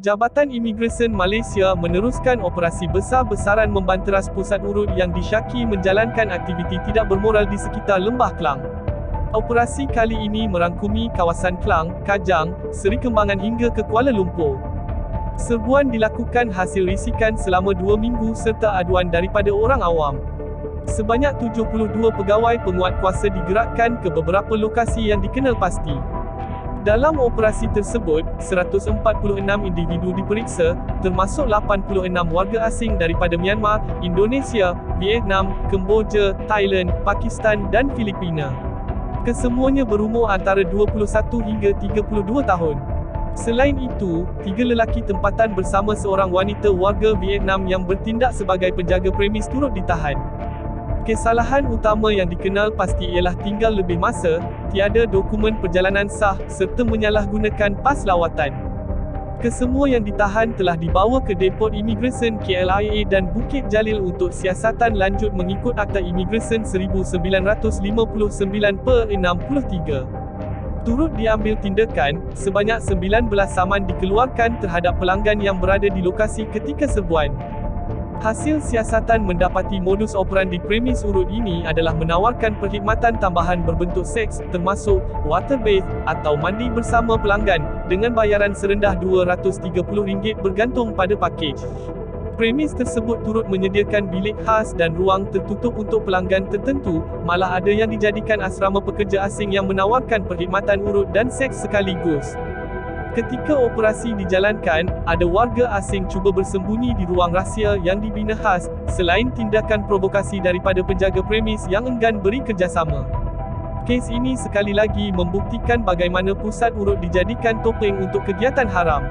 Jabatan Imigresen Malaysia meneruskan operasi besar-besaran membanteras pusat urut yang disyaki menjalankan aktiviti tidak bermoral di sekitar Lembah Kelang. Operasi kali ini merangkumi kawasan Kelang, Kajang, Seri Kembangan hingga ke Kuala Lumpur. Serbuan dilakukan hasil risikan selama dua minggu serta aduan daripada orang awam. Sebanyak 72 pegawai penguat kuasa digerakkan ke beberapa lokasi yang dikenal pasti. Dalam operasi tersebut, 146 individu diperiksa, termasuk 86 warga asing daripada Myanmar, Indonesia, Vietnam, Kemboja, Thailand, Pakistan dan Filipina. Kesemuanya berumur antara 21 hingga 32 tahun. Selain itu, tiga lelaki tempatan bersama seorang wanita warga Vietnam yang bertindak sebagai penjaga premis turut ditahan. Kesalahan utama yang dikenal pasti ialah tinggal lebih masa, tiada dokumen perjalanan sah, serta menyalahgunakan pas lawatan. Kesemua yang ditahan telah dibawa ke Depot Imigresen KLIA dan Bukit Jalil untuk siasatan lanjut mengikut Akta Imigresen 1959 per 63. Turut diambil tindakan, sebanyak 19 saman dikeluarkan terhadap pelanggan yang berada di lokasi ketika serbuan. Hasil siasatan mendapati modus operandi premis urut ini adalah menawarkan perkhidmatan tambahan berbentuk seks, termasuk water bath atau mandi bersama pelanggan, dengan bayaran serendah RM230 bergantung pada pakej. Premis tersebut turut menyediakan bilik khas dan ruang tertutup untuk pelanggan tertentu, malah ada yang dijadikan asrama pekerja asing yang menawarkan perkhidmatan urut dan seks sekaligus. Ketika operasi dijalankan, ada warga asing cuba bersembunyi di ruang rahsia yang dibina khas, selain tindakan provokasi daripada penjaga premis yang enggan beri kerjasama. Kes ini sekali lagi membuktikan bagaimana pusat urut dijadikan topeng untuk kegiatan haram.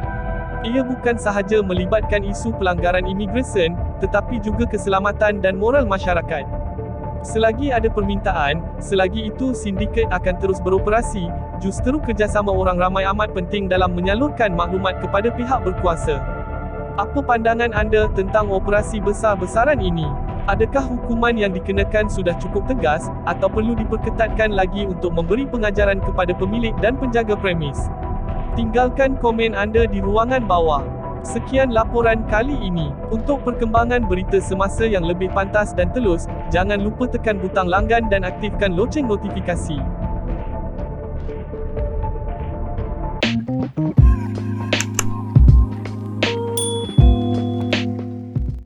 Ia bukan sahaja melibatkan isu pelanggaran imigresen, tetapi juga keselamatan dan moral masyarakat. Selagi ada permintaan, selagi itu sindiket akan terus beroperasi, justru kerjasama orang ramai amat penting dalam menyalurkan maklumat kepada pihak berkuasa. Apa pandangan anda tentang operasi besar-besaran ini? Adakah hukuman yang dikenakan sudah cukup tegas, atau perlu diperketatkan lagi untuk memberi pengajaran kepada pemilik dan penjaga premis? Tinggalkan komen anda di ruangan bawah. Sekian laporan kali ini. Untuk perkembangan berita semasa yang lebih pantas dan telus, jangan lupa tekan butang langgan dan aktifkan loceng notifikasi.